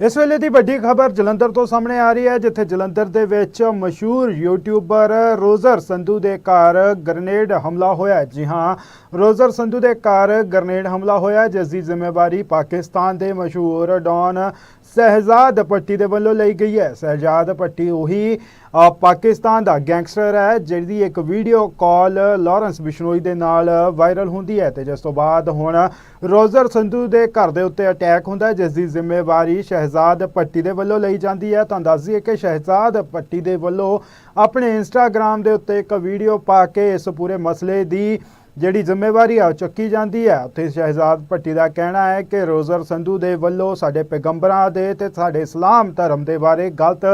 ਇਸ ਵੇਲੇ ਦੀ ਵੱਡੀ ਖਬਰ ਜਲੰਧਰ ਤੋਂ ਸਾਹਮਣੇ ਆ ਰਹੀ ਹੈ, ਜਿੱਥੇ ਜਲੰਧਰ ਦੇ ਵਿੱਚ ਮਸ਼ਹੂਰ ਯੂਟਿਊਬਰ ਰੋਜ਼ਰ ਸੰਧੂ ਦੇ ਘਰ ਗ੍ਰਨੇਡ ਹਮਲਾ ਹੋਇਆ ਜੀ ਹਾਂ, ਰੋਜ਼ਰ ਸੰਧੂ ਦੇ ਘਰ ਗ੍ਰਨੇਡ ਹਮਲਾ ਹੋਇਆ ਜਿਸ ਦੀ ਜ਼ਿੰਮੇਵਾਰੀ ਪਾਕਿਸਤਾਨ ਦੇ ਮਸ਼ਹੂਰ ਡੌਨ ਸਹਿਜਾਦ ਪੱਟੀ ਦੇ ਵੱਲੋਂ ਲਈ ਗਈ ਹੈ। ਸਹਿਜਾਦ ਪੱਟੀ ਉਹੀ ਪਾਕਿਸਤਾਨ ਦਾ ਗੈਂਗਸਟਰ ਹੈ, ਜਿਹਦੀ ਇੱਕ ਵੀਡੀਓ ਕਾਲ ਲਾਰੈਂਸ ਬਿਸ਼ਨੋਈ ਦੇ ਨਾਲ ਵਾਇਰਲ ਹੁੰਦੀ ਹੈ ਤੇ ਜਿਸ ਤੋਂ ਬਾਅਦ ਹੁਣ ਰੋਜ਼ਰ ਸੰਧੂ ਦੇ ਘਰ ਦੇ ਉੱਤੇ ਅਟੈਕ ਹੁੰਦਾ ਜਿਸ ਦੀ ਜ਼ਿੰਮੇਵਾਰੀ ਸ਼ਹਿਜ਼ਾਦ ਪੱਟੀ ਦੇ ਵੱਲੋਂ ਲਈ ਜਾਂਦੀ ਹੈ। ਤਾਂ ਦੱਸ ਦਈਏ ਕਿ ਸ਼ਹਿਜ਼ਾਦ ਪੱਟੀ ਦੇ ਵੱਲੋਂ ਆਪਣੇ ਇੰਸਟਾਗ੍ਰam ਦੇ ਉੱਤੇ ਇੱਕ ਵੀਡੀਓ ਪਾ ਕੇ ਇਸ ਪੂਰੇ ਮਸਲੇ ਦੀ ਜਿਹੜੀ ਜ਼ਿੰਮੇਵਾਰੀ ਆ ਉਹ ਚੱਕੀ ਜਾਂਦੀ ਹੈ ਉੱਥੇ ਸ਼ਹਿਜ਼ਾਦ ਭੱਟੀ ਦਾ ਕਹਿਣਾ ਹੈ ਕਿ ਰੋਜ਼ਰ ਸੰਧੂ ਦੇ ਵੱਲੋਂ ਸਾਡੇ ਪੈਗੰਬਰਾਂ ਦੇ ਤੇ ਸਾਡੇ ਇਸਲਾਮ ਧਰਮ ਦੇ ਬਾਰੇ ਗਲਤ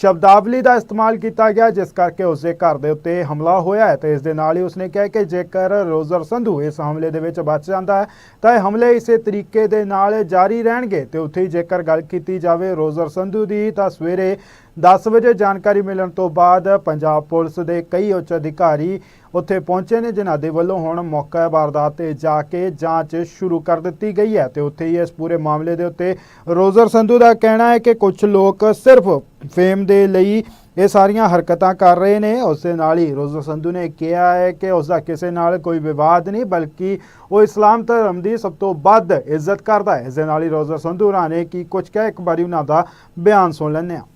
ਸ਼ਬਦਾਵਲੀ ਦਾ ਇਸਤੇਮਾਲ ਕੀਤਾ ਗਿਆ, ਜਿਸ ਕਰਕੇ ਉਸ ਦੇ ਘਰ ਦੇ ਉੱਤੇ ਹਮਲਾ ਹੋਇਆ ਹੈ ਤੇ ਇਸ ਦੇ ਨਾਲ ਹੀ ਉਸਨੇ ਕਿਹਾ ਕਿ ਜੇਕਰ ਰੋਜ਼ਰ ਸੰਧੂ ਇਸ ਹਮਲੇ ਦੇ ਵਿੱਚ ਬਚ ਜਾਂਦਾ ਹੈ, ਤਾਂ ਇਹ ਹਮਲੇ ਇਸੇ ਤਰੀਕੇ ਦੇ ਨਾਲ ਜਾਰੀ ਰਹਿਣਗੇ ਤੇ ਉੱਥੇ ਹੀ ਜੇਕਰ ਗੱਲ ਕੀਤੀ ਜਾਵੇ ਰੋਜ਼ਰ ਸੰਧੂ ਦੀ, ਤਾਂ ਸਵੇਰੇ 10 ਵਜੇ ਜਾਣਕਾਰੀ ਮਿਲਣ ਤੋਂ ਬਾਅਦ ਪੰਜਾਬ ਪੁਲਿਸ ਦੇ ਕਈ ਉੱਚ ਅਧਿਕਾਰੀ ਉੱਥੇ ਪਹੁੰਚੇ ਨੇ, ਜਿਨ੍ਹਾਂ ਦੇ ਵੱਲੋਂ ਹੁਣ ਮੌਕਾ ਵਾਰਦਾਤ ਤੇ ਜਾ ਕੇ ਜਾਂਚ ਸ਼ੁਰੂ ਕਰ ਦਿੱਤੀ ਗਈ ਹੈ ਤੇ ਉੱਥੇ ਹੀ ਇਸ ਪੂਰੇ ਮਾਮਲੇ ਦੇ ਉੱਤੇ ਰੋਜ਼ਰ ਸੰਧੂ ਦਾ ਕਹਿਣਾ ਹੈ ਕਿ ਕੁਝ ਲੋਕ ਸਿਰਫ ਫੇਮ ਦੇ ਲਈ ਇਹ ਸਾਰੀਆਂ ਹਰਕਤਾਂ ਕਰ ਰਹੇ ਨੇ। ਉਸ ਦੇ ਨਾਲ ਹੀ ਰੋਜ਼ਰ ਸੰਧੂ ਨੇ ਕਿਹਾ ਹੈ ਕਿ ਉਸ ਦਾ ਕਿਸੇ ਨਾਲ ਕੋਈ ਵਿਵਾਦ ਨਹੀਂ, ਬਲਕਿ ਉਹ ਇਸਲਾਮ ਧਰਮ ਦੀ ਸਭ ਤੋਂ ਵੱਧ ਇੱਜ਼ਤ ਕਰਦਾ ਹੈ। ਇਸ ਦੇ ਨਾਲ ਹੀ ਰੋਜ਼ਰ ਸੰਧੂ ਹੋਰਾਂ ਨੇ ਕੀ ਕੁਝ ਕਹਿ, ਇੱਕ ਵਾਰੀ ਉਹਨਾਂ ਦਾ ਬਿਆਨ ਸੁਣ ਲੈਂਦੇ ਹਾਂ।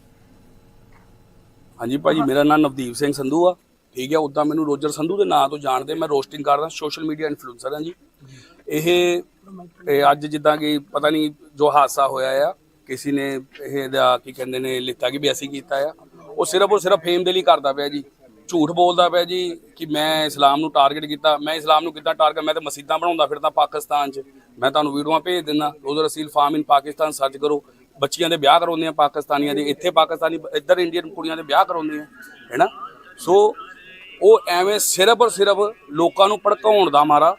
ਹਾਂਜੀ ਭਾਜੀ, ਮੇਰਾ ਨਾਮ ਨਵਦੀਪ ਸਿੰਘ ਸੰਧੂ ਆ। ਠੀਕ ਹੈ ਉਦਾਂ ਮੈਨੂੰ ਰੋਜਰ ਸੰਧੂ ਦੇ ਨਾਂ ਤੋਂ ਜਾਣਦੇ, ਮੈਂ ਰੋਸਟਿੰਗ ਕਰਦਾ ਸੋਸ਼ਲ ਮੀਡੀਆ ਇਨਫਲੂਐਂਸਰ ਹਾਂ ਜੀ। ਇਹ ਅੱਜ ਜਿੱਦਾਂ ਕਿ ਪਤਾ ਨਹੀਂ ਜੋ ਹਾਦਸਾ ਹੋਇਆ ਆ, ਕਿਸੇ ਨੇ ਇਹ ਦਾ ਕੀ ਕਹਿੰਦੇ ਨੇ, ਲਿੱਤਾ ਕਿ ਵੀ ਅਸੀਂ ਕੀਤਾ ਆ। ਉਹ ਸਿਰਫ ਉਹ ਸਿਰਫ ਫੇਮ ਦੇ ਲਈ ਕਰਦਾ ਪਿਆ ਜੀ। ਝੂਠ ਬੋਲਦਾ ਪਿਆ ਜੀ ਕਿ ਮੈਂ ਇਸਲਾਮ ਨੂੰ ਟਾਰਗੇਟ ਕੀਤਾ, ਮੈਂ ਇਸਲਾਮ ਨੂੰ ਕਿੱਦਾਂ ਟਾਰਗੇਟ ਮੈਂ ਤਾਂ ਮਸਜਿਦਾਂ ਬਣਾਉਂਦਾ ਫਿਰਦਾ ਪਾਕਿਸਤਾਨ 'ਚ। ਮੈਂ ਤੁਹਾਨੂੰ ਵੀਡੀਓਆਂ ਭੇਜ ਦਿੰਦਾ, Roger Aseel farm in Pakistan search ਕਰੋ। ਬੱਚੀਆਂ ਦੇ ਵਿਆਹ ਕਰਾਉਂਦੇ ਆ, ਪਾਕਿਸਤਾਨੀਆਂ ਦੇ, ਇੱਥੇ ਪਾਕਿਸਤਾਨੀ, ਇੱਧਰ ਇੰਡੀਅਨ ਕੁੜੀਆਂ ਦੇ ਵਿਆਹ ਕਰਾਉਂਦੇ ਆ ਹੈਨਾ ਸੋ ਉਹ ਐਵੇਂ ਸਿਰਫ ਔਰ ਸਿਰਫ ਲੋਕਾਂ ਨੂੰ ਭੜਕਾਉਣ ਦਾ ਮਾਰਾ,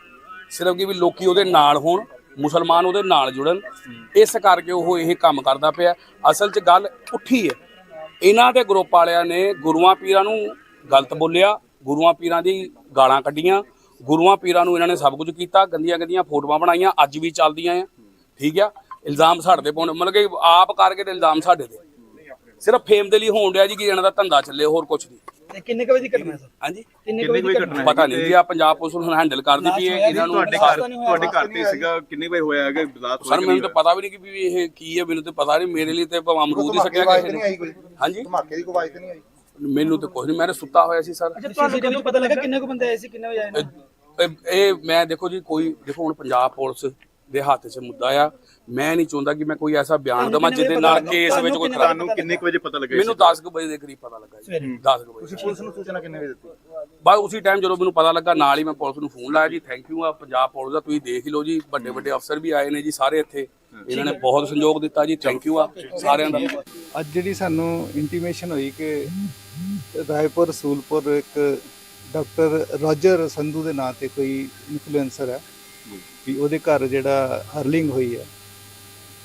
ਸਿਰਫ ਕਿ ਵੀ ਲੋਕੀ ਉਹਦੇ ਨਾਲ ਹੋਣ, ਮੁਸਲਮਾਨ ਉਹਦੇ ਨਾਲ ਜੁੜਨ, ਇਸ ਕਰਕੇ ਉਹ ਇਹ ਕੰਮ ਕਰਦਾ ਪਿਆ। ਅਸਲ 'ਚ ਗੱਲ ਉੱਠੀ ਹੈ। ਇਹਨਾਂ ਦੇ ਗਰੁੱਪ ਵਾਲਿਆਂ ਨੇ ਗੁਰੂਆਂ ਪੀਰਾਂ ਨੂੰ ਗਲਤ ਬੋਲਿਆ, ਗੁਰੂਆਂ ਪੀਰਾਂ ਦੀ ਗਾਲਾਂ ਕੱਢੀਆਂ, ਗੁਰੂਆਂ ਪੀਰਾਂ ਨੂੰ ਇਹਨਾਂ ਨੇ ਸਭ ਕੁਝ ਕੀਤਾ ਗੰਦੀਆਂ ਗੰਦੀਆਂ ਫੋਟੋਆਂ ਬਣਾਈਆਂ, ਅੱਜ ਵੀ ਚੱਲਦੀਆਂ ਆ, ਠੀਕ ਆ? ਇਲਜ਼ਾਮ ਸਾਡੇ ਤੇ ਪਾਉਣ ਮਤਲਬ ਕਿ ਆਪ ਕਰਕੇ ਤੇ ਇਲਜ਼ਾਮ ਸਾਡੇ ਤੇ। ਸਿਰਫ ਫੇਮ ਦੇ ਲਈ ਹੋਣ ਡਿਆ ਜੀ ਕਿ ਇਹਨਾਂ ਦਾ ਧੰਦਾ ਚੱਲੇ ਹੋਰ ਕੁਝ ਨਹੀਂ। ਕਿੰਨੇ ਕੁ ਵਜੇ ਦੀ ਘਟਨਾ ਹੈ ਸਰ? ਹਾਂਜੀ? ਕਿੰਨੇ ਕੁ ਵਜੇ ਦੀ ਘਟਨਾ ਹੈ ਪਤਾ ਨਹੀਂ ਜੀ ਆ ਪੰਜਾਬ ਪੁਲਿਸ ਹੁਣ ਹੈਂਡਲ ਕਰਦੀ ਵੀ ਇਹ ਇਹਨਾਂ ਨੂੰ ਤੁਹਾਡੇ ਘਰ ਤੁਹਾਡੇ ਘਰ ਤੇ ਸੀਗਾ ਕਿੰਨੇ ਵਜੇ ਹੋਇਆ ਹੈਗਾ ਬਲਾਸਟ ਸਰ ਮੈਨੂੰ ਤਾਂ ਪਤਾ ਵੀ ਨਹੀਂ ਕਿ ਵੀ ਇਹ ਕੀ ਹੈ ਮੈਨੂੰ ਤਾਂ ਪਤਾ ਨਹੀਂ ਮੇਰੇ ਲਈ ਤੇ ਭਾਵੇਂ ਅਮਰੂਦ ਹੀ ਸਕਿਆ ਕਿਸੇ ਨੇ। ਹਾਂਜੀ? ਧਮਾਕੇ ਦੀ ਕੋਈ ਆਵਾਜ਼ ਤਾਂ ਨਹੀਂ ਆਈ? ਮੈਨੂੰ ਤਾਂ ਕੁਝ ਨਹੀਂ ਮੈਂ ਸੁੱਤਾ ਹੋਇਆ ਸੀ ਸਰ। ਅੱਛਾ ਤੁਹਾਨੂੰ ਕਦੋਂ ਪਤਾ ਲੱਗਾ ਕਿੰਨੇ ਕੁ ਬੰਦੇ ਆਏ ਸੀ ਕਿੰਨੇ ਵਜੇ ਆਏ ਨੇ? ਇਹ- ਇਹ ਮੈਂ ਦੇਖੋ ਜੀ ਕੋਈ ਦੇਖੋ ਹੁਣ ਪੰਜਾਬ ਪੁਲਿਸ ਦੇ ਹੱਥ 'ਚ ਮੁੱਦਾ ਆ। ਮੈਂ ਨਹੀਂ ਚਾਹੁੰਦਾ ਕਿ ਮੈਂ ਕੋਈ ਐਸਾ ਬਿਆਨ ਦਵਾਂ ਜਿਹਦੇ ਨਾਲ ਕੇਸ ਵਿੱਚ ਕੋਈ ਖਰਾਬ ਤੁਹਾਨੂੰ ਕਿੰਨੇ ਕੁ ਵਜੇ ਪਤਾ ਲੱਗਾ ਮੈਨੂੰ 10 ਕੁ ਵਜੇ ਦੇ ਕਰੀਬ ਪਤਾ ਲੱਗਾ ਜੀ। 10 ਕੁ ਵਜੇ। ਪੁਲਿਸ ਨੂੰ ਸੂਚਨਾ ਕਿੰਨੇ ਵਜੇ ਦਿੱਤੀ? ਬਸ ਉਸੇ ਟਾਈਮ ਜਦੋਂ ਮੈਨੂੰ ਪਤਾ ਲੱਗਾ ਨਾਲ ਹੀ ਮੈਂ ਪੁਲਿਸ ਨੂੰ ਫੋਨ ਲਾਇਆ ਜੀ ਥੈਂਕ ਯੂ ਆ ਪੰਜਾਬ ਪੁਲਿਸ ਦਾ ਤੁਸੀਂ ਦੇਖ ਹੀ ਲਓ ਜੀ ਵੱਡੇ ਵੱਡੇ ਅਫਸਰ ਵੀ ਆਏ ਨੇ ਜੀ ਸਾਰੇ ਇੱਥੇ। ਇਹਨਾਂ ਨੇ ਬਹੁਤ ਸੰਯੋਗ ਦਿੱਤਾ ਜੀ ਥੈਂਕ ਯੂ ਆ ਸਾਰਿਆਂ ਦਾ। ਅੱਜ ਜਿਹੜੀ ਸਾਨੂੰ ਇੰਟੀਮੇਸ਼ਨ ਹੋਈ ਕਿ ਰਾਏਪੁਰ ਰਸੂਲਪੁਰ ਇੱਕ ਡਾਕਟਰ ਰੋਜਰ ਸੰਧੂ ਦੇ ਨਾਂ ਤੇ ਕੋਈ ਇਨਫਲੂਐਂਸਰ ਹੈ ਵੀ ਉਹਦੇ ਘਰ ਜਿਹੜਾ ਹਰਲਿੰਗ ਹੋਈ ਹੈ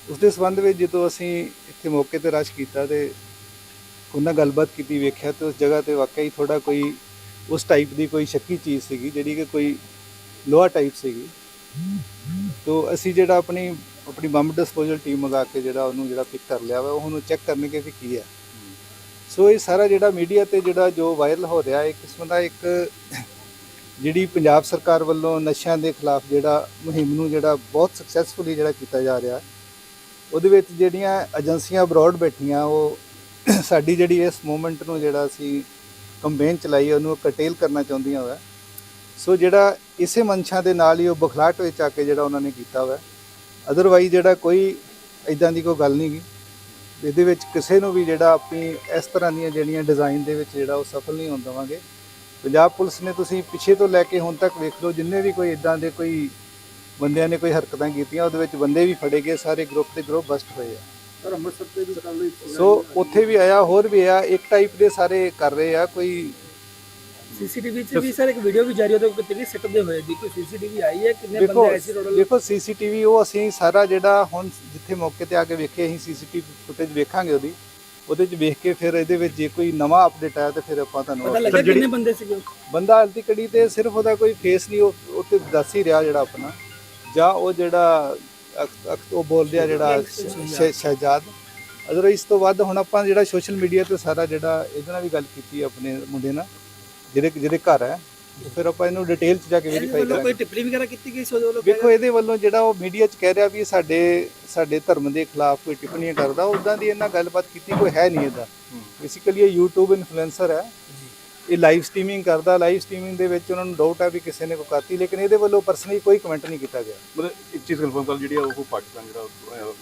ਉਸ ਦੇ ਸੰਬੰਧ ਵਿੱਚ ਜਦੋਂ ਅਸੀਂ ਇੱਥੇ ਮੌਕੇ ਤੇ ਰਸ਼ ਕੀਤਾ ਤੇ ਉਹਨਾਂ ਗੱਲਬਾਤ ਕੀਤੀ ਵੇਖਿਆ ਤੇ ਉਸ ਜਗ੍ਹਾ ਤੇ ਵਾਕਈ ਥੋੜਾ ਕੋਈ ਉਸ ਟਾਈਪ ਦੀ ਕੋਈ ਸ਼ੱਕੀ ਚੀਜ਼ ਸੀਗੀ ਜਿਹੜੀ ਕਿ ਕੋਈ ਲੋਹਾ ਟਾਈਪ ਸੀਗੀ। ਤੋ ਅਸੀਂ ਜਿਹੜਾ ਆਪਣੀ ਆਪਣੀ ਬੰਬ ਡਿਸਪੋਜ਼ਲ ਟੀਮ ਮੰਗਾ ਕੇ ਜਿਹੜਾ ਉਹਨੂੰ ਜਿਹੜਾ ਪਿਕ ਕਰ ਲਿਆ ਵਾ ਉਹਨੂੰ ਚੈੱਕ ਕਰਨੇ ਕਿ ਵੀ ਕੀ ਹੈ। ਸੋ ਇਹ ਸਾਰਾ ਜਿਹੜਾ ਮੀਡੀਆ ਤੇ ਜਿਹੜਾ ਜੋ ਵਾਇਰਲ ਹੋ ਰਿਹਾ ਹੈ ਇੱਕ ਕਿਸਮ ਦਾ ਇੱਕ ਜਿਹੜੀ ਪੰਜਾਬ ਸਰਕਾਰ ਵੱਲੋਂ ਨਸ਼ਿਆਂ ਦੇ ਖਿਲਾਫ ਜਿਹੜਾ ਮੁਹਿੰਮ ਨੂੰ ਜਿਹੜਾ ਬਹੁਤ ਸਕਸੈਸਫੁਲੀ ਜਿਹੜਾ ਕੀਤਾ ਜਾ ਰਿਹਾ ਉਹਦੇ ਵਿੱਚ ਜਿਹੜੀਆਂ ਏਜੰਸੀਆਂ ਅਬਰੋਡ ਬੈਠੀਆਂ, ਉਹ ਸਾਡੀ ਜਿਹੜੀ ਇਸ ਮੂਵਮੈਂਟ ਨੂੰ ਜਿਹੜਾ ਅਸੀਂ ਕੰਪੇਨ ਚਲਾਈ ਉਹਨੂੰ ਕਟੇਲ ਕਰਨਾ ਚਾਹੁੰਦੀਆਂ ਹੋਇਆ ਸੋ ਜਿਹੜਾ ਇਸੇ ਮਨਸ਼ਾ ਦੇ ਨਾਲ ਹੀ ਉਹ ਬਖਲਾਟ ਵਿੱਚ ਆ ਕੇ ਜਿਹੜਾ ਉਹਨਾਂ ਨੇ ਕੀਤਾ ਹੋਇਆ। ਅਦਰਵਾਈਜ਼ ਜਿਹੜਾ ਕੋਈ ਇਦਾਂ ਦੀ ਕੋਈ ਗੱਲ ਨਹੀਂ ਗੀ। ਇਹਦੇ ਵਿੱਚ ਕਿਸੇ ਨੂੰ ਵੀ ਜਿਹੜਾ ਆਪਣੀ ਇਸ ਤਰ੍ਹਾਂ ਦੀਆਂ ਜਿਹੜੀਆਂ ਡਿਜ਼ਾਈਨ ਦੇ ਵਿੱਚ ਜਿਹੜਾ ਉਹ ਸਫਲ ਨਹੀਂ ਹੋਣ ਦੇਵਾਂਗੇ। ਪੰਜਾਬ ਪੁਲਿਸ ਨੇ ਤੁਸੀਂ ਪਿੱਛੇ ਤੋਂ ਲੈ ਕੇ ਹੁਣ ਤੱਕ ਵੇਖ ਲਓ ਜਿੰਨੇ ਵੀ ਕੋਈ ਇਦਾਂ ਦੇ ਕੋਈ ਬੰਦਿਆਂ ਨੇ ਕੋਈ ਹਰਕਤਾਂ ਕੀਤੀਆਂ ਉਹਦੇ ਵਿੱਚ ਬੰਦੇ ਵੀ ਫੜੇ ਗਏ ਸਾਰੇ ਗਰੁੱਪ ਦੇ ਗਰੁੱਪ ਬਸਟ ਹੋਏ ਆ। ਸਰ ਅੰਮ੍ਰਿਤਸਰ ਤੇ ਵੀ ਕੱਲ ਸੋ ਉੱਥੇ ਵੀ ਆਇਆ ਹੋਰ ਵੀ ਆ ਇੱਕ ਟਾਈਪ ਦੇ ਸਾਰੇ ਕਰ ਰਹੇ ਆ ਕੋਈ ਸੀਸੀਟੀਵੀ 'ਚ ਵੀ ਸਰ ਇੱਕ ਵੀਡੀਓ ਵੀ ਜਾਰੀ ਉਹਦੇ ਉੱਤੇ ਕਿਤੇ ਸਿੱਟਦੇ ਹੋਏ ਦੀ ਕੋਈ ਸੀਸੀਟੀਵੀ ਆਈ ਹੈ? ਕਿੰਨੇ ਦੇਖੋ ਬੰਦੇ ਆਏ ਸੀ ਟੋਟਲ ਦੇਖੋ ਸੀਸੀਟੀਵੀ ਉਹ ਅਸੀਂ ਸਾਰਾ ਜਿਹੜਾ ਹੁਣ ਜਿੱਥੇ ਮੌਕੇ ਤੇ ਆ ਕੇ ਵੇਖੇ ਅਸੀਂ ਸੀਸੀਟੀਵੀ ਫੁਟੇਜ ਵੇਖਾਂਗੇ ਉਹਦੀ। ਉਹਦੇ 'ਚ ਵੇਖ ਕੇ ਫਿਰ ਇਹਦੇ ਵਿੱਚ ਜੇ ਕੋਈ ਨਵਾਂ ਅਪਡੇਟ ਆਇਆ ਤੇ ਫਿਰ ਆਪਾਂ ਪਤਾ ਤੁਹਾਨੂੰ ਲੱਗਾ ਕਿੰਨੇ ਬੰਦੇ ਸੀਗੇ ਬੰਦਾ ਹਲਤੀ ਕੜੀ ਤੇ ਸਿਰਫ ਉਹਦਾ ਕੋਈ ਫੇਸ ਨਹੀਂ ਉਹ ਉਹ ਤੇ ਦੱਸ ਹੀ ਰਿਹਾ ਜਿਹੜਾ ਆਪਣਾ। ਜਾਂ ਉਹ ਜਿਹੜਾ ਉਹ ਬੋਲ ਰਿਹਾ ਜਿਹੜਾ ਸ਼ਹਿਜਾਦ। ਅਦਰਵਾਈਜ਼ ਇਸ ਤੋਂ ਵੱਧ ਹੁਣ ਆਪਾਂ ਜਿਹੜਾ ਸੋਸ਼ਲ ਮੀਡੀਆ ਤੇ ਸਾਰਾ ਜਿਹੜਾ ਇਹਦੇ ਨਾਲ ਵੀ ਗੱਲ ਕੀਤੀ ਆਪਣੇ ਮੁੰਡੇ ਨਾਲ ਜਿਹਦੇ ਜਿਹਦੇ ਘਰ ਹੈ। ਫਿਰ ਆਪਾਂ ਇਹਨੂੰ ਡਿਟੇਲ ਚ ਜਾ ਕੇ ਵੈਰੀਫਾਈ ਵੱਲੋਂ ਕਰਾਂਗੇ। ਕੋਈ ਟਿੱਪਣੀ ਵਗੈਰਾ ਕੀਤੀ ਗਈ ਸੀ ਉਹਦੇ ਵੱਲੋਂ ਵੇਖੋ ਇਹਦੇ ਵੱਲੋਂ ਜਿਹੜਾ ਉਹ ਮੀਡੀਆ 'ਚ ਕਹਿ ਰਿਹਾ ਵੀ ਇਹ ਸਾਡੇ ਸਾਡੇ ਧਰਮ ਦੇ ਖਿਲਾਫ ਕੋਈ ਟਿੱਪਣੀਆਂ ਕਰਦਾ ਉਦਾਂ ਦੀ ਇਹਨਾਂ ਗੱਲਬਾਤ ਕੀਤੀ ਕੋਈ ਹੈ ਨਹੀਂ ਇਹਦਾ ਬੇਸਿਕਲੀ ਇਹ YouTube ਇਨਫਲੂਐਂਸਰ ਹੈ। ਇਹ ਲਾਈਵ ਸਟ੍ਰੀਮਿੰਗ ਕਰਦਾ ਲਾਈਵ ਸਟ੍ਰੀਮਿੰਗ ਦੇ ਵਿੱਚ ਉਹਨਾਂ ਨੂੰ ਡਾਊਟ ਹੈ ਵੀ ਕਿਸੇ ਨੇ ਕੋਈ ਕਰਤੀ ਲੇਕਿਨ ਇਹਦੇ ਵੱਲੋਂ ਪਰਸਨਲੀ ਕੋਈ ਕਮੈਂਟ ਨਹੀਂ ਕੀਤਾ ਗਿਆ। ਮਤਲਬ ਇੱਕ ਚੀਜ਼ ਕਨਫਰਮ ਕਰ ਜਿਹੜੀ ਆ ਉਹ ਪਾਕਿਸਤਾਨ ਜਿਹੜਾ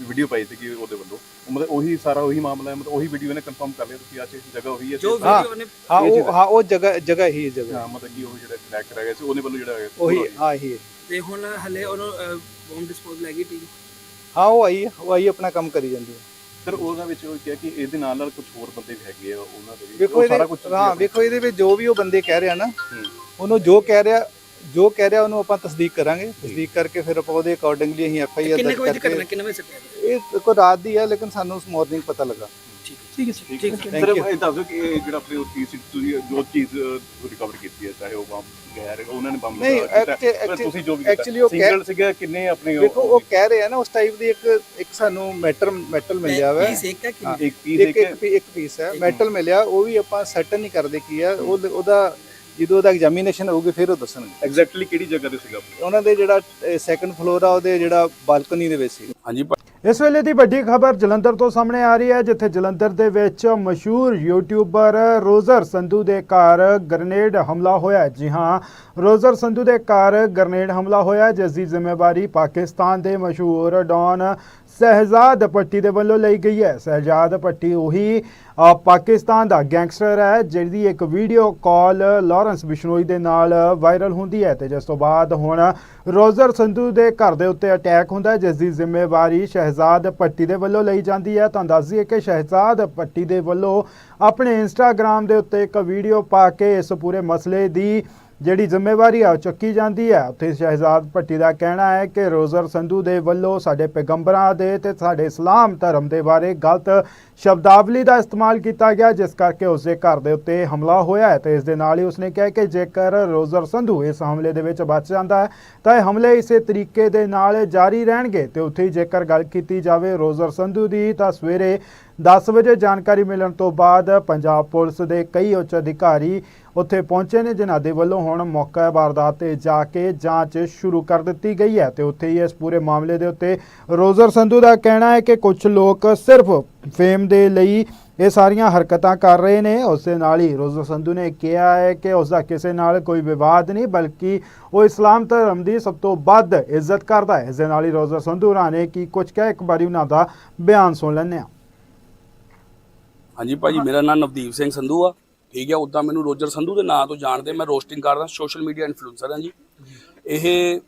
ਵੀਡੀਓ ਪਾਈ ਸੀ ਉਹਦੇ ਵੱਲੋਂ। ਉਹ ਮਤਲਬ ਉਹੀ ਸਾਰਾ ਉਹੀ ਮਾਮਲਾ ਹੈ ਮਤਲਬ ਉਹੀ ਵੀਡੀਓ ਇਹਨੇ ਕਨਫਰਮ ਕਰ ਲਿਆ ਤੁਸੀਂ ਅੱਜ ਜਗ੍ਹਾ ਉਹੀ ਹੈ ਜੋ ਤੇ- ਹਾਂ। ਵੀਡੀਓ ਨੇ ਹਾਂ ਇਹ ਚੀਜ਼ ਉਹ ਹਾਂ ਉਹ ਜਗ੍ਹਾ ਜਗ੍ਹਾ ਹੀ ਹੈ ਜਗ੍ਹਾ। ਹਾਂ ਮਤਲਬ ਕਿ ਉਹ ਜਿਹੜਾ ਟਰੈਕ ਕਰਾਇਆ ਗਿਆ ਸੀ ਉਹਦੇ ਵੱਲੋਂ ਜਿਹੜਾ ਹੈ, ਉਹੀ ਉਹ ਹਾਂ ਹੀ ਹੈ। ਤੇ ਹੁਣ ਹਲੇ ਉਹਨੂੰ ਬੋਮ ਡਿਸਪੋਜ਼ ਲੈ ਗਈ ਟੀਮ ਹਾਂ ਉਹ ਆਈ ਹੈ, ਉਹ ਆਈ ਆਪਣਾ ਕੰਮ ਕਰੀ ਜਾਂਦੀ ਹੈ। ਸਰ ਉਹਦਾ ਵਿੱਚ ਉਹ ਕਿਹਾ ਕਿ ਇਹਦੇ ਨਾਲ ਨਾਲ ਕੁਝ ਹੋਰ ਬੰਦੇ ਵੀ ਹੈਗੇ ਆ ਉਹਨਾਂ ਦੇ ਵੀ। ਵੇਖੋ ਉਹ ਸਾਰਾ ਇਹਦੇ ਕੁਝ ਹਾਂ ਵੇਖੋ ਇਹਦੇ ਵਿੱਚ ਜੋ ਵੀ ਉਹ ਬੰਦੇ ਕਹਿ ਰਿਹਾ ਨਾ ਹੂੰ। ਉਹਨੂੰ ਜੋ ਕਹਿ ਰਿਹਾ ਜੋ ਕਹਿ ਰਿਹਾ ਉਹਨੂੰ ਆਪਾਂ ਤਸਦੀਕ ਕਰਾਂਗੇ। ਤਸਦੀਕ ਕਰਕੇ ਫਿਰ ਆਪਾਂ ਉਹਦੇ ਅਕੋਰਡਿੰਗਲੀ ਅਸੀਂ ਐਫ ਆਈ ਆਰ ਕਿੰਨੇ ਦਰਜ ਵਜੇ ਦੀ ਘਟਨਾ ਕਰਕੇ ਕਿੰਨੇ ਵਜੇ ਸੱਟਿਆ ਇਹ ਕੋਈ ਰਾਤ ਦੀ ਹੈ ਲੇਕਿਨ ਸਾਨੂੰ ਉਸ ਮਾਰਨਿੰਗ ਪਤਾ ਲੱਗਾ। ਠੀਕ ਹੈ ਠੀਕ ਹੈ ਠੀਕ ਹੈ ਸਰ you. ਇਹ ਦੱਸ ਕਿ ਇਹ ਜਿਹੜਾ ਆਪਣੀ ਉਹ ਚੀਜ਼ ਸੀ, ਤੁਸੀਂ ਜੋ ਚੀਜ਼ ਰਿਕਵਰ ਕੀਤੀ ਹੈ ਚਾਹੇ ਉਹ ਬੰਬ ਗੈਰ ਉਹਨਾਂ ਨੇ ਬੰਬ ਨਹੀਂ, ਕੀਤਾ, actu- ਪਰ actu- ਤੁਸੀਂ ਜੋ ਵੀ actually ਉਹ ਕਹਿ- ਸਿੰਗਲ ਸੀਗਾ ਕਿੰਨੇ ਆਪਣੇ ਵੇਖੋ ਉਹ ਕਹਿ ਰਹੇ ਆ ਨਾ ਉਸ ਟਾਈਪ ਦੀ ਇੱਕ ਇੱਕ ਸਾਨੂੰ ਮੈਟਲ ਮੈਟਲ ਮਿਲਿਆ ਵਾ। ਪੀਸ ਇੱਕ ਹੈ ਕਿ। ਇੱਕ ਪੀਸ ਇੱਕ ਇੱਕ ਪੀ- ਇੱਕ ਪੀਸ ਹੈ। ਮੈਟਲ ਮਿਲਿਆ ਉਹ ਵੀ ਆਪਾਂ ਸਰਟਨ ਨਹੀਂ ਕਰਦੇ ਕੀ ਆ ਉਹ ਉਹਦਾ ਜਦੋਂ ਉਹਦਾ ਐਗਜ਼ਾਮੀਨੇਸ਼ਨ ਹੋਊਗੀ ਫਿਰ ਉਹ ਦੱਸਣਗੇ। ਐਗਜ਼ੈਕਟਲੀ ਕਿਹੜੀ ਜਗ੍ਹਾ ਤੇ ਸੀਗਾ? ਉਹਨਾਂ ਦੇ ਜਿਹੜਾ ਸੈਕੰਡ ਫਲੋਰ ਆ ਉਹਦੇ ਜਿਹੜਾ ਬਾਲਕਨੀ ਦੇ ਵਿੱਚ ਸੀ। ਹਾਂਜੀ ਇਸ ਵੇਲੇ ਦੀ ਵੱਡੀ ਖਬਰ ਜਲੰਧਰ ਤੋਂ ਸਾਹਮਣੇ ਆ ਰਹੀ ਹੈ, ਜਿੱਥੇ ਜਲੰਧਰ ਦੇ ਵਿੱਚ ਮਸ਼ਹੂਰ ਯੂਟਿਊਬਰ ਰੋਜ਼ਰ ਸੰਧੂ ਦੇ ਘਰ ਗ੍ਰਨੇਡ ਹਮਲਾ ਹੋਇਆ ਜੀ ਹਾਂ, ਰੋਜ਼ਰ ਸੰਧੂ ਦੇ ਘਰ ਗ੍ਰਨੇਡ ਹਮਲਾ ਹੋਇਆ ਜਿਸ ਦੀ ਜ਼ਿੰਮੇਵਾਰੀ ਪਾਕਿਸਤਾਨ ਦੇ ਮਸ਼ਹੂਰ ਡੌਨ ਸਹਿਜਾਦ ਪੱਟੀ ਦੇ ਵੱਲੋਂ ਲਈ ਗਈ ਹੈ। ਸਹਿਜਾਦ ਪੱਟੀ ਉਹੀ ਪਾਕਿਸਤਾਨ ਦਾ ਗੈਂਗਸਟਰ ਹੈ, ਜਿਹਦੀ ਇੱਕ ਵੀਡੀਓ ਕਾਲ ਲਾਰੈਂਸ ਬਿਸ਼ਨੋਈ ਦੇ ਨਾਲ ਵਾਇਰਲ ਹੁੰਦੀ ਹੈ ਤੇ ਜਿਸ ਤੋਂ ਬਾਅਦ ਹੁਣ ਰੋਜ਼ਰ ਸੰਧੂ ਦੇ ਘਰ ਦੇ ਉੱਤੇ ਅਟੈਕ ਹੁੰਦਾ ਜਿਸ ਦੀ ਜ਼ਿੰਮੇਵਾਰੀ ਸ਼ਹਿਜ਼ਾਦ ਸ਼ਹਿਜ਼ਾਦ ਪੱਟੀ ਦੇ ਵੱਲੋਂ ਲਈ ਜਾਂਦੀ ਹੈ। ਤੁਹਾਨੂੰ ਦੱਸ ਦਈਏ ਕਿ ਸ਼ਹਿਜ਼ਾਦ ਪੱਟੀ ਦੇ ਵੱਲੋਂ ਆਪਣੇ ਇੰਸਟਾਗ੍ਰam ਦੇ ਉੱਤੇ ਇੱਕ ਵੀਡੀਓ ਪਾ ਕੇ ਇਸ ਪੂਰੇ ਮਸਲੇ ਦੀ ਜਿਹੜੀ ਜ਼ਿੰਮੇਵਾਰੀ ਆ ਉਹ ਚੱਕੀ ਜਾਂਦੀ ਹੈ। ਉੱਥੇ ਸ਼ਹਿਜ਼ਾਦ ਭੱਟੀ ਦਾ ਕਹਿਣਾ ਹੈ ਕਿ ਰੋਜ਼ਰ ਸੰਧੂ ਦੇ ਵੱਲੋਂ ਸਾਡੇ ਪੈਗੰਬਰਾਂ ਦੇ ਤੇ ਸਾਡੇ ਇਸਲਾਮ ਧਰਮ ਦੇ ਬਾਰੇ ਗਲਤ ਸ਼ਬਦਾਵਲੀ ਦਾ ਇਸਤੇਮਾਲ ਕੀਤਾ ਗਿਆ, ਜਿਸ ਕਰਕੇ ਉਸ ਦੇ ਘਰ ਦੇ ਉੱਤੇ ਹਮਲਾ ਹੋਇਆ ਹੈ ਤੇ ਇਸ ਦੇ ਨਾਲ ਹੀ ਉਸਨੇ ਕਿਹਾ ਕਿ ਜੇਕਰ ਰੋਜ਼ਰ ਸੰਧੂ ਇਸ ਹਮਲੇ ਦੇ ਵਿੱਚ ਬਚ ਜਾਂਦਾ ਹੈ, ਤਾਂ ਇਹ ਹਮਲੇ ਇਸੇ ਤਰੀਕੇ ਦੇ ਨਾਲ ਜਾਰੀ ਰਹਿਣਗੇ। ਤੇ ਉੱਥੇ ਹੀ ਜੇਕਰ ਗੱਲ ਕੀਤੀ ਜਾਵੇ ਰੋਜ਼ਰ ਸੰਧੂ ਦੀ, ਤਾਂ ਸਵੇਰੇ 10 ਵਜੇ ਜਾਣਕਾਰੀ ਮਿਲਣ ਤੋਂ ਬਾਅਦ ਪੰਜਾਬ ਪੁਲਿਸ ਦੇ ਕਈ ਉੱਚ ਅਧਿਕਾਰੀ ਉੱਥੇ ਪਹੁੰਚੇ ਨੇ, ਜਿਨ੍ਹਾਂ ਦੇ ਵੱਲੋਂ ਹੁਣ ਮੌਕਾ ਵਾਰਦਾਤ ਤੇ ਜਾ ਕੇ ਜਾਂਚ ਸ਼ੁਰੂ ਕਰ ਦਿੱਤੀ ਗਈ ਹੈ। ਤੇ ਉੱਥੇ ਹੀ ਇਸ ਪੂਰੇ ਮਾਮਲੇ ਦੇ ਉੱਤੇ ਰੋਜ਼ਰ ਸੰਧੂ ਦਾ ਕਹਿਣਾ ਹੈ ਕਿ ਕੁਝ ਲੋਕ ਸਿਰਫ ਫੇਮ ਦੇ ਲਈ ਇਹ ਸਾਰੀਆਂ ਹਰਕਤਾਂ ਕਰ ਰਹੇ ਨੇ। ਉਸ ਦੇ ਨਾਲ ਹੀ ਰੋਜ਼ਰ ਸੰਧੂ ਨੇ ਕਿਹਾ ਹੈ ਕਿ ਉਸ ਦਾ ਕਿਸੇ ਨਾਲ ਕੋਈ ਵਿਵਾਦ ਨਹੀਂ, ਬਲਕਿ ਉਹ ਇਸਲਾਮ ਧਰਮ ਦੀ ਸਭ ਤੋਂ ਵੱਧ ਇੱਜ਼ਤ ਕਰਦਾ ਹੈ। ਇਸ ਦੇ ਨਾਲ ਹੀ ਰੋਜ਼ਰ ਸੰਧੂ ਨੇ ਕੀ ਕੁਝ ਕਿਹਾ? ਇੱਕ ਵਾਰੀ ਉਹਨਾਂ ਦਾ ਬਿਆਨ ਸੁਣ ਲੈਂਦੇ ਹਾਂ। ਹਾਂਜੀ ਭਾਜੀ, ਮੇਰਾ ਨਾਮ ਨਵਦੀਪ ਸਿੰਘ ਸੰਧੂ ਆ। ਠੀਕ ਹੈ, ਉਦਾਂ ਮੈਨੂੰ ਰੋਜਰ ਸੰਧੂ ਦੇ ਨਾਂ ਤੋਂ ਜਾਣਦੇ, ਮੈਂ ਰੋਸਟਿੰਗ ਕਰਦਾ ਸੋਸ਼ਲ ਮੀਡੀਆ ਇਨਫਲੂਐਂਸਰ ਹਾਂ ਜੀ। ਇਹ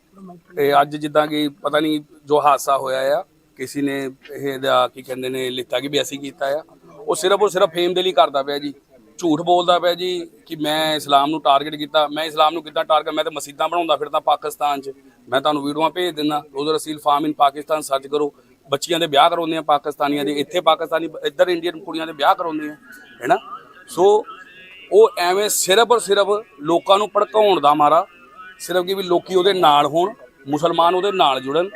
ਅੱਜ ਜਿੱਦਾਂ ਕਿ ਪਤਾ ਨਹੀਂ ਜੋ ਹਾਦਸਾ ਹੋਇਆ ਆ ਕਿਸੇ ਨੇ ਇਹਦਾ ਕੀ ਕਹਿੰਦੇ ਨੇ ਲਿੱਤਾ ਕਿ ਵੀ ਅਸੀਂ ਕੀਤਾ ਆ। ਉਹ ਸਿਰਫ ਉਹ ਸਿਰਫ ਫੇਮ ਦੇ ਲਈ ਕਰਦਾ ਪਿਆ ਜੀ। ਝੂਠ ਬੋਲਦਾ ਪਿਆ ਜੀ ਕਿ ਮੈਂ ਇਸਲਾਮ ਨੂੰ ਟਾਰਗੇਟ ਕੀਤਾ, ਮੈਂ ਇਸਲਾਮ ਨੂੰ ਕਿੱਦਾਂ ਟਾਰਗੇਟ ਮੈਂ ਤਾਂ ਮਸਜਿਦਾਂ ਬਣਾਉਂਦਾ ਫਿਰਦਾ ਪਾਕਿਸਤਾਨ 'ਚ। ਮੈਂ ਤੁਹਾਨੂੰ ਵੀਡੀਓਆਂ ਭੇਜ ਦਿੰਦਾ Roger Aseel farm in Pakistan search ਕਰੋ। ਬੱਚੀਆਂ ਦੇ ਵਿਆਹ ਕਰਾਉਂਦੇ ਆ ਪਾਕਿਸਤਾਨੀਆਂ ਦੇ, ਇੱਥੇ ਪਾਕਿਸਤਾਨੀ ਇੱਧਰ ਇੰਡੀਅਨ ਕੁੜੀਆਂ ਦੇ ਵਿਆਹ ਕਰਾਉਂਦੇ ਆ ਹੈਨਾ ਸੋ ਉਹ ਐਵੇਂ ਸਿਰਫ ਔਰ ਸਿਰਫ ਲੋਕਾਂ ਨੂੰ ਭੜਕਾਉਣ ਦਾ ਮਾਰਾ, ਸਿਰਫ ਕਿ ਵੀ ਲੋਕੀ ਉਹਦੇ ਨਾਲ ਹੋਣ। ਮੁਸਲਮਾਨ ਉਹਦੇ ਨਾਲ ਜੁੜਨ,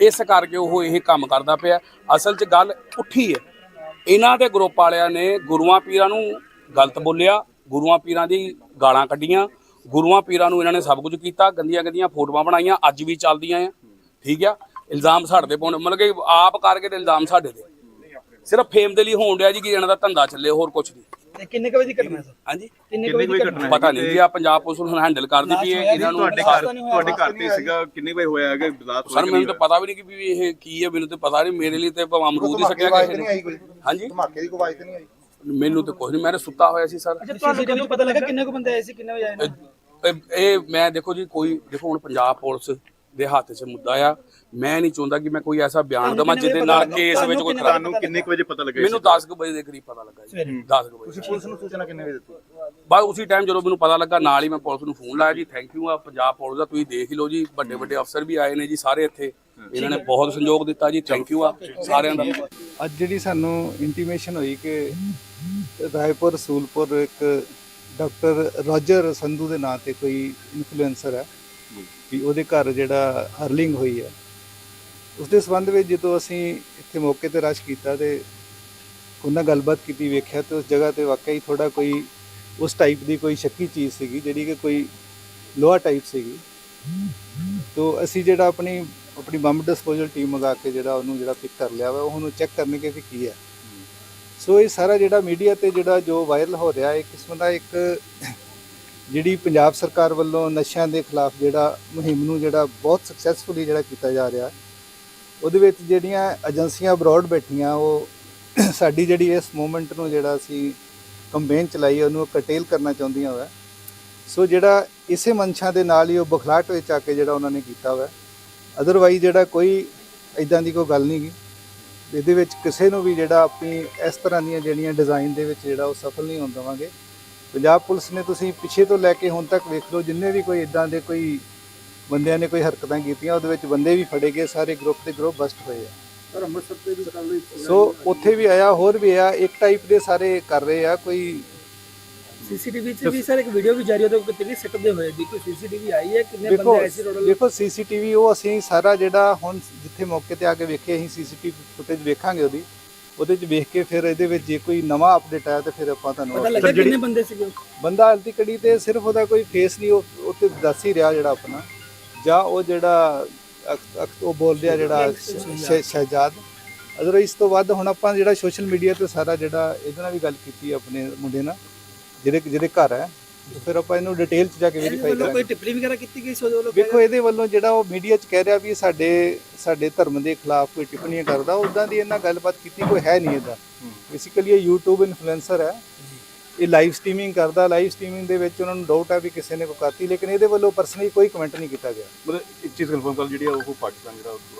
ਇਸ ਕਰਕੇ ਉਹ ਇਹ ਕੰਮ ਕਰਦਾ ਪਿਆ। ਅਸਲ 'ਚ ਗੱਲ ਉੱਠੀ ਹੈ ਇਹਨਾਂ ਦੇ ਗਰੁੱਪ ਵਾਲਿਆਂ ਨੇ ਗੁਰੂਆਂ ਪੀਰਾਂ ਨੂੰ ਗਲਤ ਬੋਲਿਆ, ਗੁਰੂਆਂ ਪੀਰਾਂ ਦੀ ਗਾਲਾਂ ਕੱਢੀਆਂ, ਗੁਰੂਆਂ ਪੀਰਾਂ ਨੂੰ ਇਹਨਾਂ ਨੇ ਸਭ ਕੁਝ ਕੀਤਾ ਗੰਦੀਆਂ ਗੰਦੀਆਂ ਫੋਟੋਆਂ ਬਣਾਈਆਂ, ਅੱਜ ਵੀ ਚੱਲਦੀਆਂ ਆ ਠੀਕ ਆ? ਇਲਜ਼ਾਮ ਸਾਡੇ ਤੇ ਪਾਉਣ, ਮਤਲਬ ਕਿ ਆਪ ਕਰਕੇ ਤੇ ਇਲਜ਼ਾਮ ਸਾਡੇ ਤੇ। ਸਿਰਫ ਫੇਮ ਦੇ ਲਈ ਹੋਣ ਡਿਆ ਜੀ, ਕਿ ਇਹਨਾਂ ਦਾ ਧੰਦਾ ਚੱਲੇ, ਹੋਰ ਕੁਝ ਨਹੀਂ। ਤੇ ਕਿੰਨੇ ਕੁ ਵਜੇ ਦੀ ਘਟਨਾ ਹੈ ਸਰ? ਹਾਂਜੀ। ਕਿੰਨੇ ਕੁ ਵਜੇ ਦੀ ਘਟਨਾ ਹੈ? ਪਤਾ ਨਹੀਂ ਜੀ ਆ ਪੰਜਾਬ ਪੁਲਿਸ ਹੁਣ ਹੈਂਡਲ ਕਰਦੀ ਪਈ ਹੈ ਇਹਨਾਂ ਨੂੰ ਤੁਹਾਡੇ ਘਰ ਤੁਹਾਡੇ ਘਰ ਤੇ ਸੀਗਾ ਕਿੰਨੇ ਵਜੇ ਹੋਇਆ ਹੈਗਾ ਬਲਾਸਟ ਸਰ ਮੈਨੂੰ ਤਾਂ ਪਤਾ ਵੀ ਨਹੀਂ ਕਿ ਵੀ ਇਹ ਕੀ ਹੈ ਮੈਨੂੰ ਤਾਂ ਪਤਾ ਨਹੀਂ ਮੇਰੇ ਲਈ ਤੇ ਭਾਵੇਂ ਅਮਰੂਦ ਹੀ ਸਕਿਆ ਆਵਾਜ਼ ਕਿਸੇ ਨਹੀਂ ਨੇ। ਆਈ ਕੋਈ? ਹਾਂਜੀ। ਧਮਾਕੇ ਦੀ ਕੋਈ ਆਵਾਜ਼ ਤਾਂ ਨਹੀਂ ਆਈ? ਮੈਨੂੰ ਤਾਂ ਕੁਝ ਨਹੀਂ ਮੈਂ ਸੁੱਤਾ ਹੋਇਆ ਸੀ ਸਰ। ਅੱਛਾ ਤੁਹਾਨੂੰ ਕਦੋਂ ਪਤਾ ਲੱਗਾ ਕਿੰਨੇ ਕੁ ਬੰਦੇ ਆਏ ਸੀ ਕਿੰਨੇ ਵਜੇ ਆਏ ਨੇ? ਇਹ- ਇਹ ਮੈਂ ਦੇਖੋ ਜੀ ਕੋਈ ਦੇਖੋ ਹੁਣ ਪੰਜਾਬ ਪੁਲਿਸ ਦੇ ਹੱਥ 'ਚ ਮੁੱਦਾ ਆ। ਮੈਂ ਨਹੀਂ ਚਾਹੁੰਦਾ ਕਿ ਮੈਂ ਕੋਈ ਐਸਾ ਬਿਆਨ ਦਵਾਂ ਜਿਹਦੇ ਨਾਲ ਕੇਸ ਵਿੱਚ ਕੋਈ ਖਰਾਬ ਤੁਹਾਨੂੰ ਕਿੰਨੇ ਕੁ ਵਜੇ ਪਤਾ ਲੱਗਾ ਮੈਨੂੰ 10 ਕੁ ਵਜੇ ਦੇ ਕਰੀਬ ਪਤਾ ਲੱਗਾ ਜੀ। 10 ਕੁ ਵਜੇ ਤੁਸੀਂ ਪੁਲਿਸ ਨੂੰ ਸੂਚਨਾ ਕਿੰਨੇ ਵਜੇ ਦਿੱਤੀ? ਬਸ ਉਸੇ ਟਾਈਮ ਜਦੋਂ ਮੈਨੂੰ ਪਤਾ ਲੱਗਾ ਨਾਲ ਹੀ ਮੈਂ ਪੁਲਿਸ ਨੂੰ ਫੋਨ ਲਾਇਆ ਜੀ ਥੈਂਕ ਯੂ ਆ ਪੰਜਾਬ ਪੁਲਿਸ ਦਾ ਤੁਸੀਂ ਦੇਖ ਹੀ ਲਓ ਜੀ ਵੱਡੇ ਵੱਡੇ ਅਫਸਰ ਵੀ ਆਏ ਨੇ ਜੀ ਸਾਰੇ ਇੱਥੇ। ਇਹਨਾਂ ਨੇ ਬਹੁਤ ਸਹਿਯੋਗ ਦਿੱਤਾ ਜੀ ਥੈਂਕ ਯੂ ਆ ਸਾਰਿਆਂ ਦਾ। ਅੱਜ ਜਿਹੜੀ ਸਾਨੂੰ ਇੰਟੀਮੇਸ਼ਨ ਹੋਈ ਕਿ ਰਾਏਪੁਰ ਰਸੂਲਪੁਰ ਇੱਕ ਡਾਕਟਰ ਰੋਜਰ ਸੰਧੂ ਦੇ ਨਾਂ ਤੇ ਕੋਈ ਇਨਫਲੂਐਂਸਰ ਹੈ ਵੀ ਉਹਦੇ ਘਰ ਜਿਹੜਾ ਹਰਲਿੰਗ ਹੋਈ ਹੈ। ਉਸ ਦੇ ਸੰਬੰਧ ਵਿੱਚ ਜਦੋਂ ਅਸੀਂ ਇੱਥੇ ਮੌਕੇ ਤੇ ਰਸ਼ ਕੀਤਾ ਤੇ ਉਹਨਾਂ ਗੱਲਬਾਤ ਕੀਤੀ ਵੇਖਿਆ ਤੇ ਉਸ ਜਗ੍ਹਾ ਤੇ ਵਾਕਈ ਥੋੜਾ ਕੋਈ ਉਸ ਟਾਈਪ ਦੀ ਕੋਈ ਸ਼ੱਕੀ ਚੀਜ਼ ਸੀਗੀ ਜਿਹੜੀ ਕਿ ਕੋਈ ਲੋਹਾ ਟਾਈਪ ਸੀਗੀ। ਤੋ ਅਸੀਂ ਜਿਹੜਾ ਆਪਣੀ ਆਪਣੀ ਬੰਬ ਡਿਸਪੋਜ਼ਲ ਟੀਮ ਮੰਗਾ ਕੇ ਜਿਹੜਾ ਉਹਨੂੰ ਜਿਹੜਾ ਪਿਕ ਕਰ ਲਿਆ ਵਾ ਉਹਨੂੰ ਚੈੱਕ ਕਰਨਗੇ ਕਿ ਕੀ ਹੈ। ਸੋ ਇਹ ਸਾਰਾ ਜਿਹੜਾ ਮੀਡੀਆ ਤੇ ਜਿਹੜਾ ਜੋ ਵਾਇਰਲ ਹੋ ਰਿਹਾ ਹੈ ਕਿਸਮ ਦਾ ਇੱਕ ਜਿਹੜੀ ਪੰਜਾਬ ਸਰਕਾਰ ਵੱਲੋਂ ਨਸ਼ਿਆਂ ਦੇ ਖਿਲਾਫ ਜਿਹੜਾ ਮੁਹਿੰਮ ਨੂੰ ਜਿਹੜਾ ਬਹੁਤ ਸਕਸੈਸਫੁਲੀ ਜਿਹੜਾ ਕੀਤਾ ਜਾ ਰਿਹਾ, ਉਹਦੇ ਵਿੱਚ ਜਿਹੜੀਆਂ ਏਜੰਸੀਆਂ ਅਬਰੋਡ ਬੈਠੀਆਂ, ਉਹ ਸਾਡੀ ਜਿਹੜੀ ਇਸ ਮੂਵਮੈਂਟ ਨੂੰ ਜਿਹੜਾ ਅਸੀਂ ਕੰਪੇਨ ਚਲਾਈ, ਉਹਨੂੰ ਕਟੇਲ ਕਰਨਾ ਚਾਹੁੰਦੀਆਂ ਹੋਇਆ ਸੋ ਜਿਹੜਾ ਇਸੇ ਮਨਸ਼ਾ ਦੇ ਨਾਲ ਹੀ ਉਹ ਬਖਲਾਟ ਵਿੱਚ ਆ ਕੇ ਜਿਹੜਾ ਉਹਨਾਂ ਨੇ ਕੀਤਾ ਹੋਇਆ ਅਦਰਵਾਈਜ਼ ਜਿਹੜਾ ਕੋਈ ਇਦਾਂ ਦੀ ਕੋਈ ਗੱਲ ਨਹੀਂ। ਗਈ ਇਹਦੇ ਵਿੱਚ ਕਿਸੇ ਨੂੰ ਵੀ ਜਿਹੜਾ ਆਪਣੀ ਇਸ ਤਰ੍ਹਾਂ ਦੀਆਂ ਜਿਹੜੀਆਂ ਡਿਜ਼ਾਈਨ ਦੇ ਵਿੱਚ ਜਿਹੜਾ ਉਹ ਸਫਲ ਨਹੀਂ ਹੋਣ ਦੇਵਾਂਗੇ। ਪੰਜਾਬ ਪੁਲਿਸ ਨੇ ਤੁਸੀਂ ਪਿੱਛੇ ਤੋਂ ਲੈ ਕੇ ਹੁਣ ਤੱਕ ਵੇਖ ਲਓ ਜਿੰਨੇ ਵੀ ਕੋਈ ਇਦਾਂ ਦੇ ਕੋਈ ਬੰਦਿਆਂ ਨੇ ਕੋਈ ਹਰਕਤਾਂ ਕੀਤੀਆਂ ਉਹਦੇ ਵਿੱਚ ਬੰਦੇ ਵੀ ਫੜੇ ਗਏ ਸਾਰੇ ਗਰੁੱਪ ਦੇ ਗਰੁੱਪ ਬਸਟ ਹੋਏ ਆ। ਸਰ ਅੰਮ੍ਰਿਤਸਰ ਤੇ ਵੀ ਕੱਲ ਸੋ ਉੱਥੇ ਵੀ ਆਇਆ ਹੋਰ ਵੀ ਆ ਇੱਕ ਟਾਈਪ ਦੇ ਸਾਰੇ ਕਰ ਰਹੇ ਆ ਕੋਈ ਸੀਸੀਟੀਵੀ 'ਚ ਵੀ ਸਰ ਇੱਕ ਵੀਡੀਓ ਵੀ ਜਾਰੀ ਉਹਦੇ ਉੱਤੇ ਕਿੰਨੀ ਸਿੱਟਦੇ ਹੋਏ ਦੀ ਕੋਈ ਸੀਸੀਟੀਵੀ ਆਈ ਹੈ ਕਿੰਨੇ ਦੇਖੋ ਬੰਦੇ ਐਸੀ ਰੋਡ ਦੇਖੋ ਸੀਸੀਟੀਵੀ ਉਹ ਅਸੀਂ ਸਾਰਾ ਜਿਹੜਾ ਹੁਣ ਜਿੱਥੇ ਮੌਕੇ ਤੇ ਆ ਕੇ ਵੇਖੇ ਅਸੀਂ ਸੀਸੀਟੀਵੀ ਫੁਟੇਜ ਵੇਖਾਂਗੇ ਉਹਦੀ। ਉਹਦੇ 'ਚ ਵੇਖ ਕੇ ਫਿਰ ਇਹਦੇ ਵਿੱਚ ਜੇ ਕੋਈ ਨਵਾਂ ਅਪਡੇਟ ਆਇਆ ਤਾਂ ਫਿਰ ਆਪਾਂ ਪਤਾ ਤੁਹਾਨੂੰ ਲੱਗਾ ਕਿੰਨੇ ਬੰਦੇ ਸੀਗੇ ਉਹ? ਬੰਦਾ ਹਲਤੀ ਕੜੀ ਤੇ ਸਿਰਫ ਉਹਦਾ ਕੋਈ ਫੇਸ ਨਹੀਂ ਉਹ ਉੱਤੇ ਦੱਸ ਹੀ ਰਿਹਾ ਜਿਹੜਾ ਆਪਣਾ। ਜਾਂ ਉਹ ਜਿਹੜਾ ਅਕ- ਅਕ- ਉਹ ਬੋਲ ਰਿਹਾ ਜਿਹੜਾ ਸ਼ਹ- ਸ਼ਹਿਜਾਦ। ਅਦਰ ਇਸ ਤੋਂ ਵੱਧ ਹੁਣ ਆਪਾਂ ਜਿਹੜਾ ਸੋਸ਼ਲ ਮੀਡੀਆ ਤੇ ਸਾਰਾ ਜਿਹੜਾ ਇਹਦੇ ਨਾਲ ਵੀ ਗੱਲ ਕੀਤੀ ਆਪਣੇ ਮੁੰਡੇ ਨਾਲ ਜਿਹਦੇ ਜਿਹਦੇ ਘਰ ਹੈ। ਫਿਰ ਆਪਾਂ ਇਹਨੂੰ ਡਿਟੇਲ ਚ ਜਾ ਕੇ ਵੈਰੀਫਾਈ ਵੱਲੋਂ ਕਰਾਂਗੇ। ਕੋਈ ਟਿੱਪਣੀ ਵਗੈਰਾ ਕੀਤੀ ਗਈ ਸੀ ਉਹਦੇ ਵੱਲੋਂ ਵੇਖੋ ਇਹਦੇ ਵੱਲੋਂ ਜਿਹੜਾ ਉਹ ਮੀਡੀਆ 'ਚ ਕਹਿ ਰਿਹਾ ਵੀ ਇਹ ਸਾਡੇ ਸਾਡੇ ਧਰਮ ਦੇ ਖਿਲਾਫ ਕੋਈ ਟਿੱਪਣੀਆਂ ਕਰਦਾ ਉਦਾਂ ਦੀ ਇਹਨਾਂ ਗੱਲਬਾਤ ਕੀਤੀ ਕੋਈ ਹੈ ਨਹੀਂ ਇਹਦਾ ਬੇਸਿਕਲੀ ਇਹ YouTube ਇਨਫਲੂਐਂਸਰ ਹੈ। ਇਹ ਲਾਈਵ ਸਟ੍ਰੀਮਿੰਗ ਕਰਦਾ ਲਾਈਵ ਸਟ੍ਰੀਮਿੰਗ ਦੇ ਵਿੱਚ ਉਹਨਾਂ ਨੂੰ ਡਾਊਟ ਹੈ ਵੀ ਕਿਸੇ ਨੇ ਕੋਈ ਕਰਤੀ ਲੇਕਿਨ ਇਹਦੇ ਵੱਲੋਂ ਪਰਸਨਲੀ ਕੋਈ ਕਮੈਂਟ ਨਹੀਂ ਕੀਤਾ ਗਿਆ। ਮਤਲਬ ਇੱਕ ਚੀਜ਼ ਕਨਫਰਮ ਕਰ ਜਿਹੜੀ ਆ ਉਹ ਪਾਕਿਸਤਾਨ ਜਿਹੜਾ